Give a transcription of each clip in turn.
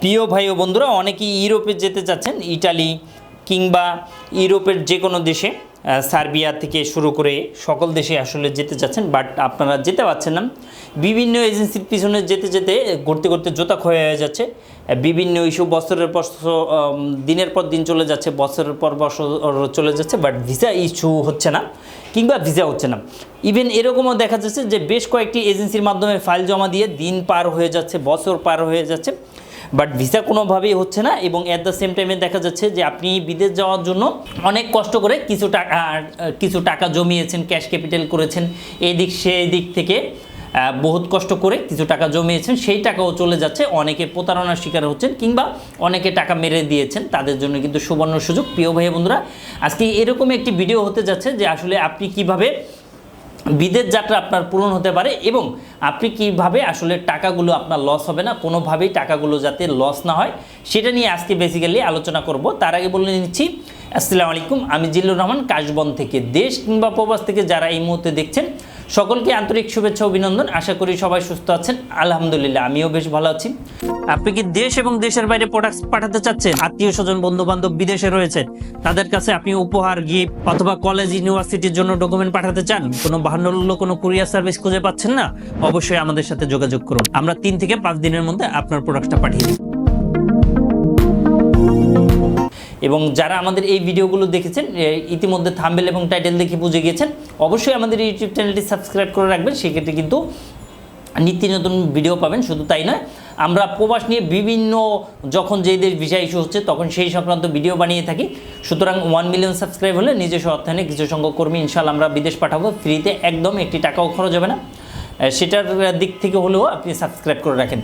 প্রিয় ভাই ও বন্ধুরা, অনেকেই ইউরোপে যেতে চাচ্ছেন, ইটালি কিংবা ইউরোপের যে কোনো দেশে সার্বিয়া থেকে শুরু করে সকল দেশে আসলে যেতে চাচ্ছেন, বাট আপনারা যেতে পারছেন না। বিভিন্ন এজেন্সির পিছনে যেতে যেতে ঘুরতে ঘুরতে জোতা ক্ষয় হয়ে যাচ্ছে। বিভিন্ন ইস্যু, বছরের পর দিনের পর দিন চলে যাচ্ছে, বছরের পর বছর চলে যাচ্ছে, বাট ভিসা ইস্যু হচ্ছে না, কিংবা ভিসা হচ্ছে না। ইভেন এরকমও দেখা যাচ্ছে যে, বেশ কয়েকটি এজেন্সির মাধ্যমে ফাইল জমা দিয়ে দিন পার হয়ে যাচ্ছে, বছর পার হয়ে যাচ্ছে। বাট ভিসা কোনোভাবেই হচ্ছে না এবং অ্যাট দ্য সেম টাইমে দেখা যাচ্ছে যে আপনি বিদেশ যাওয়ার জন্য অনেক কষ্ট করে কিছু টাকা কিছু টাকা জমিয়েছেন ক্যাশ ক্যাপিটাল করেছেন। এই দিক সেই দিক থেকে বহুত কষ্ট করে কিছু টাকা জমিয়েছেন, সেই টাকাও চলে যাচ্ছে। অনেকে প্রতারণার শিকার হচ্ছেন কিংবা অনেকে টাকা মেরে দিয়েছেন। তাদের জন্য কিন্তু সুবর্ণ সুযোগ। প্রিয় ভাই বন্ধুরা, আজকে এরকম একটি ভিডিও হতে যাচ্ছে যে আসলে আপনি কীভাবে বিদেশ যাত্রা আপনার পূরণ হতে পারে এবং আপনি কীভাবে আসলে টাকাগুলো আপনার লস হবে না, কোনোভাবেই টাকাগুলো যাতে লস না হয়, সেটা নিয়ে আজকে বেসিক্যালি আলোচনা করব। তার আগে বলে নিচ্ছি, আসসালামু আলাইকুম, আমি জিল্লুর রহমান, কাশবন থেকে দেশ কিংবা প্রবাস থেকে যারা এই মুহূর্তে দেখছেন সকলকে আন্তরিক শুভেচ্ছা, অভিনন্দন। আশা করি সবাই সুস্থ আছেন। আলহামদুলিল্লাহ, আমিও বেশ ভালো আছি। আপনি কি দেশ এবং দেশের বাইরে প্রোডাক্ট পাঠাতে চাচ্ছেন? আত্মীয় স্বজন বন্ধু বান্ধব বিদেশে রয়েছে। তাদের কাছে আপনি উপহার গিফট অথবা কলেজ ইউনিভার্সিটির জন্য ডকুমেন্ট পাঠাতে চান? কোনো বাহান্ন কোনো কুরিয়ার সার্ভিস খুঁজে পাচ্ছেন না? অবশ্যই আমাদের সাথে যোগাযোগ করুন। আমরা তিন থেকে পাঁচ দিনের মধ্যে আপনার প্রোডাক্টটা পাঠিয়ে দিই। এবং যারা আমাদের এই ভিডিওগুলো দেখেছেন ইতিমধ্যে থাম্বেল এবং টাইটেল দেখে বুঝে গিয়েছেন, অবশ্যই আমাদের ইউটিউব চ্যানেলটি সাবস্ক্রাইব করে রাখবেন। সেক্ষেত্রে কিন্তু নিত্য নতুন ভিডিও পাবেন, শুধু তাই নয়, আমরা প্রবাস নিয়ে বিভিন্ন যখন যেই দেশ ভিসা ইস্যু হচ্ছে, তখন সেই সংক্রান্ত ভিডিও বানিয়ে থাকি। সুতরাং ওয়ান মিলিয়ন সাবস্ক্রাইব হলে নিজস্ব অর্থায়নে কিছু সংখ্যক কর্মী ইনশাল্লাহ আমরা বিদেশ পাঠাবো। ফ্রিতে একদম একটি টাকাও খরচ হবে না। সেটার দিক থেকে হলেও আপনি সাবস্ক্রাইব করে রাখেন।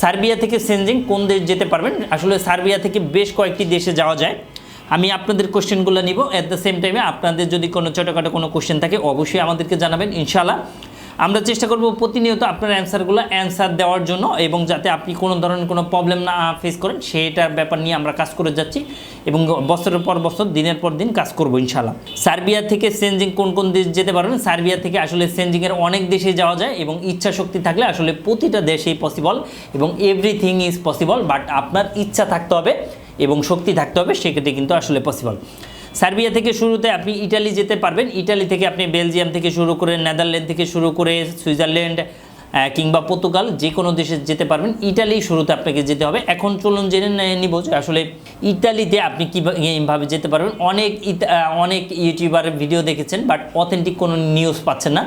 সার্বিয়া থেকে সেনজিং কোন দেশ যেতে পারবেন? আসলে সার্বিয়া থেকে বেশ কয়েকটি দেশে যাওয়া যায়। আমি আপনাদের কোশ্চেনগুলো নিব। অ্যাট দ্য সেম টাইমে আপনাদের যদি কোনো ছোটোখাটো কোনো কোশ্চেন থাকে, অবশ্যই আমাদেরকে জানাবেন ইনশাল্লাহ আমরা চেষ্টা করব প্রতিনিয়ত আপনার অ্যান্সারগুলো অ্যান্সার দেওয়ার জন্য এবং যাতে আপনি কোনো ধরনের কোনো প্রবলেম না ফেস করেন সেটার ব্যাপার নিয়ে আমরা কাজ করে যাচ্ছি। এবং বছরের পর বছর, দিনের পর দিন কাজ করব ইনশাল্লাহ সার্বিয়া থেকে সেনজিং কোন কোন দেশ যেতে পারবেন সার্বিয়া থেকে আসলে সেনজিংয়ের অনেক দেশে যাওয়া যায় এবং ইচ্ছা শক্তি থাকলে আসলে প্রতিটা দেশেই পসিবল এবং এভরিথিং ইজ পসিবল বাট আপনার ইচ্ছা থাকতে হবে এবং শক্তি থাকতে হবে, সেক্ষেত্রে কিন্তু আসলে পসিবল সার্বিয়া থেকে শুরুতে আপনি ইটালি যেতে পারবেন। ইটালি থেকে আপনি বেলজিয়াম থেকে শুরু করে নেদারল্যান্ড থেকে শুরু করে সুইজারল্যান্ড কিংবা পর্তুগাল যে কোনো দেশে যেতে পারবেন। ইটালি শুরুতে আপনাকে যেতে হবে। এখন চলুন জেনে নিব যে আসলে ইটালিতে আপনি কীভাবে যেতে পারবেন। অনেক অনেক ইউটিউবারের ভিডিও দেখেছেন, বাট অথেন্টিক কোনো নিউজ পাচ্ছেন না।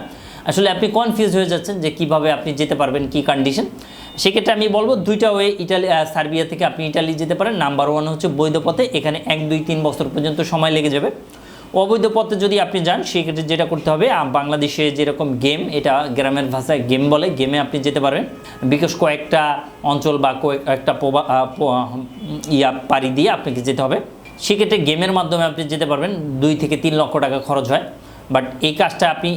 আসলে আপনি কনফিউজ হয়ে যাচ্ছেন যে কীভাবে আপনি যেতে পারবেন, কি কন্ডিশন সেক্ষেত্রে আমি বলব দুইটা ওয়ে ইটালি সার্বিয়া থেকে আপনি ইটালি যেতে পারেন। নাম্বার ওয়ান হচ্ছে বৈধ পথে। এখানে এক, দুই, তিন বছর পর্যন্ত সময় লেগে যাবে। অবৈধ পথে যদি আপনি যান সেক্ষেত্রে যেটা করতে হবে বাংলাদেশে যেরকম গেম এটা গ্রামের ভাষায় গেম বলে গেমে আপনি যেতে পারবেন। বিকজ কয়েকটা অঞ্চল বা কয়েকটা ইয়া পাড়ি দিয়ে আপনাকে যেতে হবে। সেক্ষেত্রে গেমের মাধ্যমে আপনি যেতে পারবেন, দুই থেকে তিন লক্ষ টাকা খরচ হয়। বাট এই কাজটা আপনি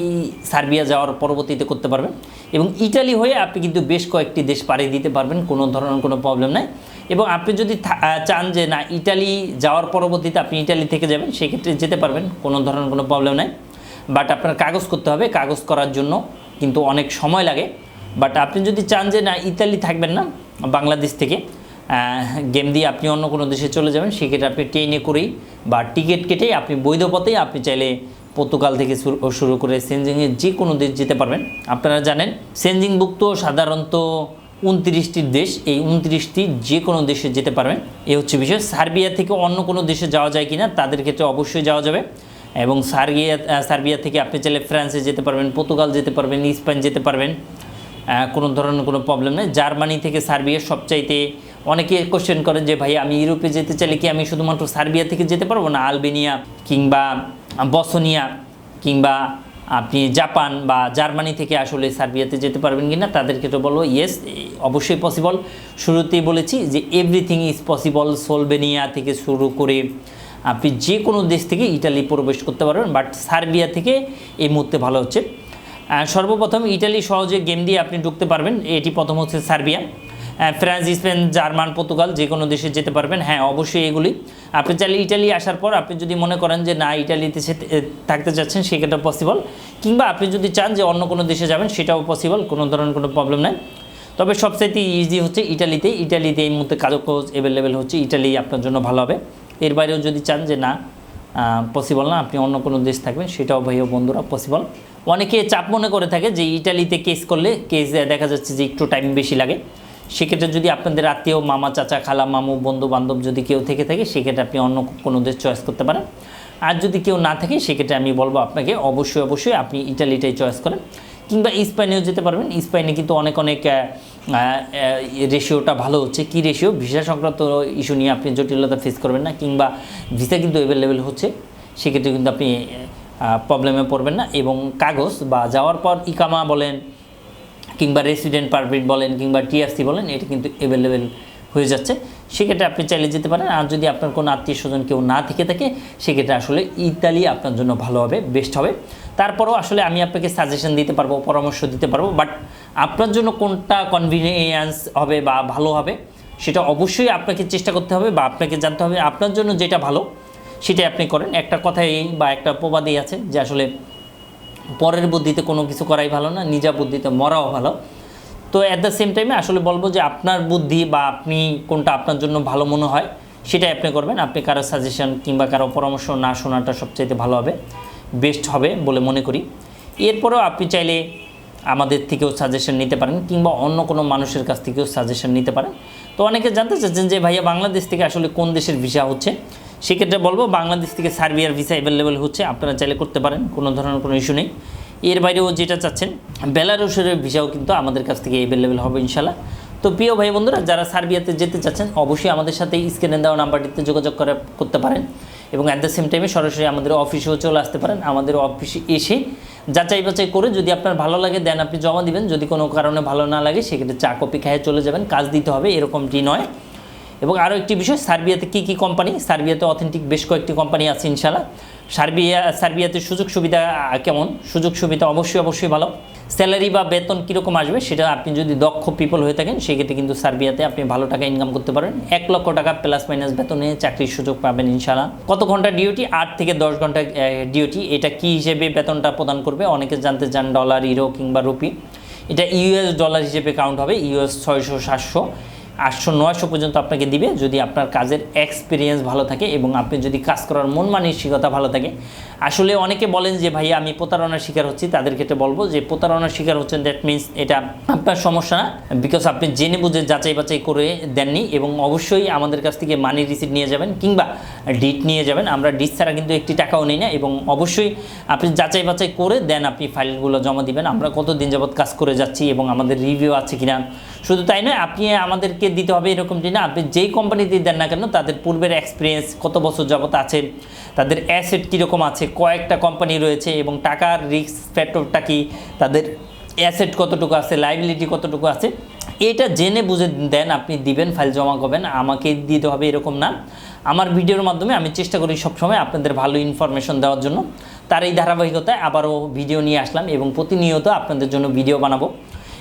সার্বিয়া যাওয়ার পরবর্তীতে করতে পারবেন। এবং ইটালি হয়ে আপনি কিন্তু বেশ কয়েকটি দেশ পাড়ি দিতে পারবেন, কোনো ধরনের কোনো প্রবলেম নাই। এবং আপনি যদি চান যে না, ইটালি যাওয়ার পরবর্তীতে আপনি ইটালি থেকে যাবেন, সেক্ষেত্রে যেতে পারবেন, কোনো ধরনের কোনো প্রবলেম নাই। বাট আপনার কাগজ করতে হবে, কাগজ করার জন্য কিন্তু অনেক সময় লাগে। বাট আপনি যদি চান যে না, ইতালি থাকবেন না, বাংলাদেশ থেকে গেম দিয়ে আপনি অন্য কোনো দেশে চলে যাবেন, সেক্ষেত্রে আপনি ট্রেনে করেই বা টিকিট কেটেই আপনি বৈধ পথেই আপনি চাইলে পর্তুগাল থেকে শুরু- শুরু করে সেনজিংয়ে যে কোনো দেশ যেতে পারবেন। আপনারা জানেন সেনজিংভুক্ত সাধারণত উনত্রিশটি দেশ, এই উনত্রিশটি যে কোনো দেশে যেতে পারবেন। এ হচ্ছে বিষয়। সার্বিয়া থেকে অন্য কোনো দেশে যাওয়া যায় কিনা, তাদের ক্ষেত্রে অবশ্যই যাওয়া যাবে। এবং সার্বিয়া সার্বিয়া থেকে আপনি চাইলে ফ্রান্সে যেতে পারবেন, পর্তুগাল যেতে পারবেন, স্পেন যেতে পারবেন। কোনো ধরনের কোনো প্রবলেম নেই। জার্মানি থেকে সার্বিয়া সবচাইতে অনেকে কোশ্চেন করেন যে, ভাই, আমি ইউরোপে যেতে চাইলে কি আমি শুধুমাত্র সার্বিয়া থেকে যেতে পারব না? আলবেনিয়া কিংবা বসনিয়া কিংবা আপনি জাপান বা জার্মানি থেকে আসলে সার্বিয়াতে যেতে পারবেন কিনা তাদের ক্ষেত্রে বলব ইয়েস অবশ্যই পসিবল শুরুতেই বলেছি যে এভরিথিং ইজ পসিবল সোলবেনিয়া থেকে শুরু করে আপনি যে কোনো দেশ থেকে ইটালি প্রবেশ করতে পারবেন বাট সার্বিয়া থেকে এই মুহূর্তে ভালো হচ্ছে। সর্বপ্রথম ইটালি সহজে গেম দিয়ে আপনি ঢুকতে পারবেন, এটি প্রথম হচ্ছে Serbia. France, Spain, German, Portugal যে কোনো দেশে যেতে পারবেন। হ্যাঁ অবশ্যই এগুলি। আপনি চাইলে ইটালি আসার পর আপনি যদি মনে করেন যে না, ইটালিতে থাকতে চাচ্ছেন, সেক্ষেত্রে পসিবল কিংবা আপনি যদি চান যে অন্য কোনো দেশে যাবেন, সেটাও পসিবল কোনো ধরনের কোনো প্রবলেম নাই। তবে সবচাইতে ইজি হচ্ছে ইটালিতে। ইটালিতে এই মুহূর্তে কাজকজ অ্যাভেলেবেল হচ্ছে। ইটালি আপনার জন্য ভালো হবে। এর বাইরেও যদি চান যে না পসিবল না, আপনি অন্য কোনো দেশ থাকবেন, সেটাও ভাই ও বন্ধুরা পসিবল অনেকে চাপ মনে করে থাকে যে ইটালিতে কেস করলে কেস দেখা যাচ্ছে যে একটু টাইম বেশি লাগে। সেক্ষেত্রে যদি আপনাদের আত্মীয়, মামা, চাচা, খালা, মামু বন্ধু বান্ধব যদি কেউ থেকে থাকে, সেক্ষেত্রে আপনি অন্য কোনো দেশ চয়েস করতে পারেন। আর যদি কেউ না থাকে, সেক্ষেত্রে আমি বলব আপনাকে অবশ্যই অবশ্যই আপনি ইটালিটাই চয়েস করেন। কিংবা স্পেনেও যেতে পারবেন। স্পেনে কিন্তু অনেক অনেক রেশিওটা ভালো হচ্ছে। কী রেশিও ভিসা সংক্রান্ত ইস্যু নিয়ে আপনি জটিলতা ফেস করবেন না, কিংবা ভিসা কিন্তু অ্যাভেলেবেল হচ্ছে। সেক্ষেত্রে কিন্তু আপনি প্রবলেমে পড়বেন না। এবং কাগজ বা যাওয়ার পর ইকামা বলেন কিংবা রেসিডেন্ট পারমিট বলেন কিংবা টিআরসি বলেন, এটা কিন্তু অ্যাভেলেবেল হয়ে যাচ্ছে। সেক্ষেত্রে আপনি চাইলে যেতে পারেন। আর যদি আপনার কোনো আত্মীয় স্বজন কেউ না থেকে থাকে, সেক্ষেত্রে আসলে ইতালি আপনার জন্য ভালো হবে বেস্ট হবে। তারপরেও আসলে আমি আপনাকে সাজেশন দিতে পারব, পরামর্শ দিতে পারব বাট আপনার জন্য কোনটা কনভিনিয়েন্স হবে বা ভালো হবে, সেটা অবশ্যই আপনাকে চেষ্টা করতে হবে বা আপনাকে জানতে হবে। আপনার জন্য যেটা ভালো, সেটাই আপনি করেন। একটা কথাই বা একটা প্রবাদই আছে যে আসলে পরের বুদ্ধিতে কোনো কিছু করাই ভালো না, নিজা বুদ্ধিতে মরাও ভালো। তো অ্যাট দ্য সেম টাইমে আসলে বলব যে আপনার বুদ্ধি বা আপনি কোনটা আপনার জন্য ভালো মনে হয়, সেটাই আপনি করবেন। আপনি কারও সাজেশন কিংবা কারও পরামর্শ না শোনাটা সবচাইতে ভালো হবে বেস্ট হবে বলে মনে করি। এরপরেও আপনি চাইলে আমাদের থেকেও সাজেশন নিতে পারেন কিংবা অন্য কোনো মানুষের কাছ থেকেও সাজেশন নিতে পারেন। তো অনেকে জানতে চাচ্ছেন যে ভাইয়া বাংলাদেশ থেকে আসলে কোন দেশের ভিসা হচ্ছে? সেক্ষেত্রে বলব, বাংলাদেশ থেকে সার্বিয়ার ভিসা অ্যাভেলেবেল হচ্ছে, আপনারা চাইলে করতে পারেন, কোনো ধরনের কোনো ইস্যু নেই। এর বাইরেও যেটা চাচ্ছেন, বেলারুশের ভিসাও কিন্তু আমাদের কাছ থেকে অ্যাভেলেবেল হবে ইনশাল্লাহ তো প্রিয় ভাই বন্ধুরা, যারা সার্বিয়াতে যেতে চাচ্ছেন, অবশ্যই আমাদের সাথে স্ক্রিনে দেওয়া নাম্বারটিতে যোগাযোগ করে করতে পারেন এবং অ্যাট দ্য সেম টাইমে সরাসরি আমাদের অফিসেও চলে আসতে পারেন। আমাদের অফিসে এসে যাচাই বাছাই করে যদি আপনার ভালো লাগে দেন আপনি জমা দিবেন। যদি কোনো কারণে ভালো না লাগে, সেক্ষেত্রে চা কপি খেয়ে চলে যাবেন। কাজ দিতে হবে, এরকমটি নয়। এবং আরও একটি বিষয়, সার্বিয়াতে কী কী কোম্পানি সার্বিয়াতে অথেন্টিক বেশ কয়েকটি কোম্পানি আছে ইনশাল্লাহ সার্বিয়া, সার্বিয়াতে সুযোগ সুবিধা কেমন? সুযোগ সুবিধা অবশ্যই অবশ্যই ভালো। স্যালারি বা বেতন কীরকম আসবে সেটা আপনি যদি দক্ষ পিপল হয়ে থাকেন, সেক্ষেত্রে কিন্তু সার্বিয়াতে আপনি ভালো টাকা ইনকাম করতে পারেন এক লক্ষ টাকা প্লাস মাইনাস বেতনে চাকরির সুযোগ পাবেন ইনশাল্লাহ কত ঘণ্টা ডিউটি আট থেকে দশ ঘণ্টা ডিউটি এটা কি হিসেবে বেতনটা প্রদান করবে? অনেকে জানতে চান ডলার ইউরো কিংবা রুপি এটা ইউএস ডলার হিসেবে কাউন্ট হবে ইউএস ছয়শো, সাতশো। আটশো নয়শো পর্যন্ত আপনাকে দিবে যদি আপনার কাজের এক্সপিরিয়েন্স ভালো থাকে এবং আপনি যদি কাজ করার মন মানসিকতা ভালো থাকে। আসলে অনেকে বলেন যে ভাই আমি প্রতারণার শিকার হচ্ছি। তাদের ক্ষেত্রে বলব যে, প্রতারণার শিকার হচ্ছেন দ্যাট মিনস এটা আপনার সমস্যা না বিকজ আপনি জেনে বুঝে যাচাই বাছাই করে দেননি এবং অবশ্যই আমাদের কাছ থেকে মানি রিসিট নিয়ে যাবেন কিংবা ডিট নিয়ে যাবেন। আমরা ডিট ছাড়া কিন্তু একটি টাকাও নিই না এবং অবশ্যই আপনি যাচাই বাছাই করে দেন, আপনি ফাইলগুলো জমা দিবেন। আমরা কত দিন যাবৎ কাজ করে যাচ্ছি এবং আমাদের রিভিউ আছে কিনা। শুধু তাই নয়, আপনি আমাদেরকে দিতে হবে এরকমটি না, আপনি যেই কোম্পানিতে দেন না কেন, তাদের পূর্বের এক্সপিরিয়েন্স কত বছর যাবত আছে, তাদের অ্যাসেট কীরকম আছে কয়েকটা কোম্পানি রয়েছে এবং টাকার রিস্ক ফ্যাক্টরটা কি, তাদের অ্যাসেট কতটুকু আছে লাইবিলিটি কতটুকু আছে, এটা জেনে বুঝে দেন, আপনি দিবেন ফাইল জমা করবেন, আমাকে দিতে হবে এরকম না। আমার ভিডিওর মাধ্যমে আমি চেষ্টা করি সবসময় আপনাদের ভালো ইনফরমেশন দেওয়ার জন্য। তার এই ধারাবাহিকতায় আবারও ভিডিও নিয়ে আসলাম এবং প্রতিনিয়ত আপনাদের জন্য ভিডিও বানাবো।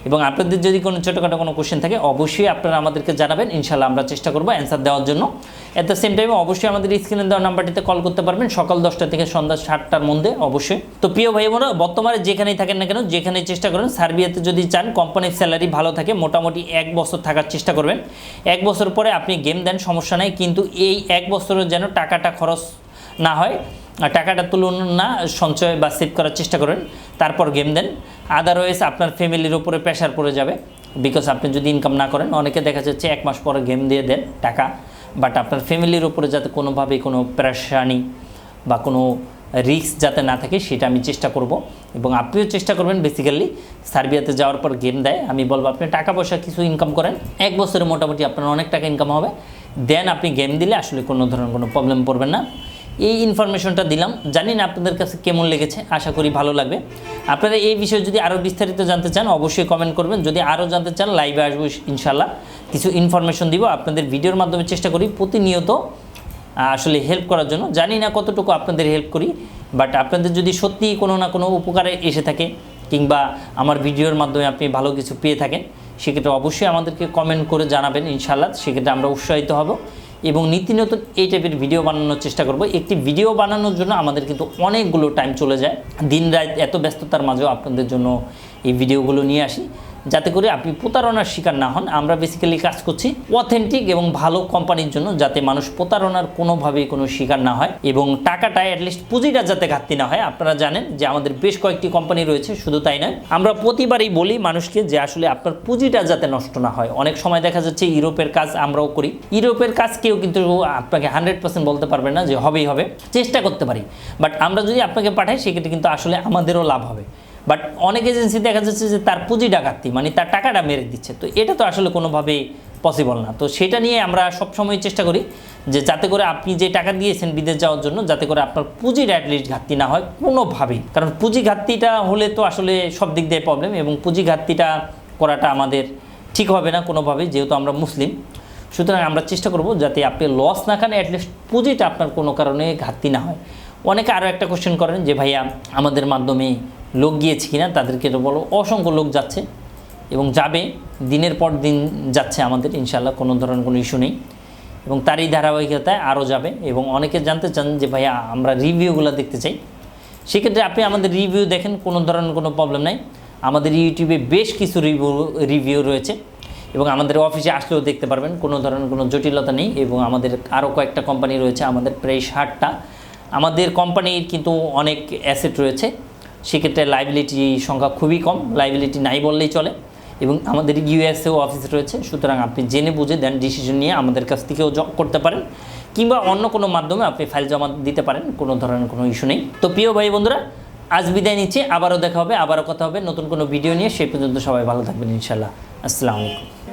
এবং আপনাদের যদি কোনো ছোটোখাটো কোনো কোশ্চেন থাকে, অবশ্যই আপনারা আমাদেরকে জানাবেন। ইনশাল্লাহ আমরা চেষ্টা করব অ্যান্সার দেওয়ার জন্য। অ্যাট দ্য সেম টাইমে অবশ্যই আমাদের স্ক্রিনে দেওয়া নাম্বারটিতে কল করতে পারবেন। সকাল দশটা থেকে সন্ধ্যা সাতটার মধ্যে, অবশ্যই। তো প্রিয় ভাই বোনা বর্তমানে যেখানেই থাকেন না কেন যেখানে চেষ্টা করেন, সার্বিয়াতে যদি চান কোম্পানির স্যালারি ভালো থাকে, মোটামুটি এক বছর থাকার চেষ্টা করবেন। এক বছর পরে আপনি গেম দেন, সমস্যা নেই। কিন্তু এই এক বছরের যেন টাকাটা খরচ না হয় টাকাটা তুলুন না, সঞ্চয় বা সেভ করার চেষ্টা করেন, তারপর গেম দেন। আদারওয়াইজ আপনার ফ্যামিলির উপরে প্রেশার পড়ে যাবে বিকজ আপনি যদি ইনকাম না করেন, অনেকে দেখা যাচ্ছে এক মাস পরে গেম দিয়ে দেন টাকা বাট আপনার ফ্যামিলির উপরে যাতে কোনোভাবেই কোনো প্রেশানি বা কোনো রিস্ক যাতে না থাকে, সেটা আমি চেষ্টা করব। এবং আপনিও চেষ্টা করবেন বেসিক্যালি সার্বিয়াতে যাওয়ার পর গেম দেয়। আমি বলব, আপনি টাকা পয়সা কিছু ইনকাম করেন, এক বছরে মোটামুটি আপনার অনেক টাকা ইনকাম হবে। দেন আপনি গেম দিলে আসলে কোনো ধরনের কোনো প্রবলেম পড়বেন না। এই ইনফরমেশনটা দিলাম। জানি না আপনাদের কাছে কেমন লেগেছে, আশা করি ভালো লাগবে। আপনারা এই বিষয়ে যদি আরও বিস্তারিত জানতে চান, অবশ্যই কমেন্ট করবেন। যদি আরও জানতে চান লাইভে আসব ইনশাল্লাহ কিছু ইনফরমেশন দিব। আপনাদের ভিডিওর মাধ্যমে চেষ্টা করি প্রতিনিয়ত আসলে হেল্প করার জন্য। জানি না কতটুকু আপনাদের হেল্প করি বাট আপনাদের যদি সত্যি কোনো না কোনো উপকারে এসে থাকে, কিংবা আমার ভিডিওর মাধ্যমে আপনি ভালো কিছু পেয়ে থাকেন, সেক্ষেত্রে অবশ্যই আমাদেরকে কমেন্ট করে জানাবেন ইনশাল্লাহ সেক্ষেত্রে আমরা উৎসাহিত হব। এবং নিত্য নতুন এই টাইপের ভিডিও বানানোর চেষ্টা করব। একটি ভিডিও বানানোর জন্য আমাদের কিন্তু অনেকগুলো টাইম চলে যায়। দিন রাত এত ব্যস্ততার মাঝেও আপনাদের জন্য এই ভিডিওগুলো নিয়ে আসি। যাতে করে আপনি প্রতারণার শিকার না হন। আমরা বেসিক্যালি কাজ করছি অথেন্টিক এবং ভালো কোম্পানির জন্য যাতে মানুষ প্রতারণার কোনোভাবেই কোনো শিকার না হয় এবং টাকাটা অ্যাটলিস্ট পুঁজিটা যাতে ঘাটতি না হয়। আপনারা জানেন যে আমাদের বেশ কয়েকটি কোম্পানি রয়েছে, শুধু তাই নয়। আমরা প্রতিবারই বলি মানুষকে যে আসলে আপনার পুঁজিটা যাতে নষ্ট না হয়। অনেক সময় দেখা যাচ্ছে ইউরোপের কাজ আমরাও করি। ইউরোপের কাজ কেউ কিন্তু আপনাকে হান্ড্রেড পার্সেন্ট বলতে পারবে না যে হবেই হবে। চেষ্টা করতে পারি। বাট আমরা যদি আপনাকে পাঠাই, সেক্ষেত্রে কিন্তু আসলে আমাদেরও লাভ হবে। বাট অনেক এজেন্সি দেখা যাচ্ছে যে তার পুঁজি ডাকাতি মানে তার টাকাটা মেরে দিচ্ছে। তো এটা তো আসলে কোনোভাবেই পসিবল না। তো সেটা নিয়ে আমরা সবসময় চেষ্টা করি যে যাতে করে আপনি যে টাকা দিয়েছেন বিদেশ যাওয়ার জন্য, যাতে করে আপনার পুঁজির অ্যাটলিস্ট ঘাটতি না হয় কোনোভাবেই। কারণ পুঁজি ঘাটতিটা হলে তো আসলে সব দিক দিয়ে প্রবলেম এবং পুঁজি ঘাটতিটা করাটা আমাদের ঠিক হবে না কোনোভাবেই, যেহেতু আমরা মুসলিম। সুতরাং আমরা চেষ্টা করব যাতে আপনি লস না খান অ্যাটলিস্ট পুঁজিটা আপনার কোনো কারণে ঘাটতি না হয়। অনেকে আরও একটা কোশ্চেন করেন যে, ভাইয়া, আমাদের মাধ্যমে লোক গিয়েছে কিনা তাদেরকে তো বলো। অসংখ্য লোক যাচ্ছে এবং যাবে, দিনের পর দিন যাচ্ছে আমাদের ইনশাল্লাহ কোনো ধরনের কোনো ইস্যু নেই। এবং তারই ধারাবাহিকতায় আরও যাবে এবং অনেকে জানতে চান যে ভাইয়া আমরা রিভিউগুলো দেখতে চাই। সেক্ষেত্রে আপনি আমাদের রিভিউ দেখেন, কোনো ধরনের কোনো প্রবলেম নাই। আমাদের ইউটিউবে বেশ কিছু রিভিউ রিভিউ রয়েছে এবং আমাদের অফিসে আসলেও দেখতে পারবেন, কোনো ধরনের কোনো জটিলতা নেই এবং আমাদের আরও কয়েকটা কোম্পানি রয়েছে, আমাদের প্রায় ষাটটা। আমাদের কোম্পানির কিন্তু অনেক অ্যাসেট রয়েছে। সেক্ষেত্রে লাইবিলিটি সংখ্যা খুবই কম লাইবিলিটি নাই বললেই চলে। এবং আমাদের ইউএসএও অফিস রয়েছে, সুতরাং আপনি জেনে বুঝে দেন ডিসিশন নিয়ে আমাদের কাছ থেকেও করতে পারেন, কিংবা অন্য কোনো মাধ্যমে আপনি ফাইল জমা দিতে পারেন, কোনো ধরনের কোনো ইস্যু নেই। তো প্রিয় ভাই বন্ধুরা, আজ বিদায় নিচ্ছি, আবারও দেখা হবে, আবারও কথা হবে, নতুন কোনো ভিডিও নিয়ে, সেই পর্যন্ত সবাই ভালো থাকবেন ইনশাল্লাহ আসসালামু আলাইকুম।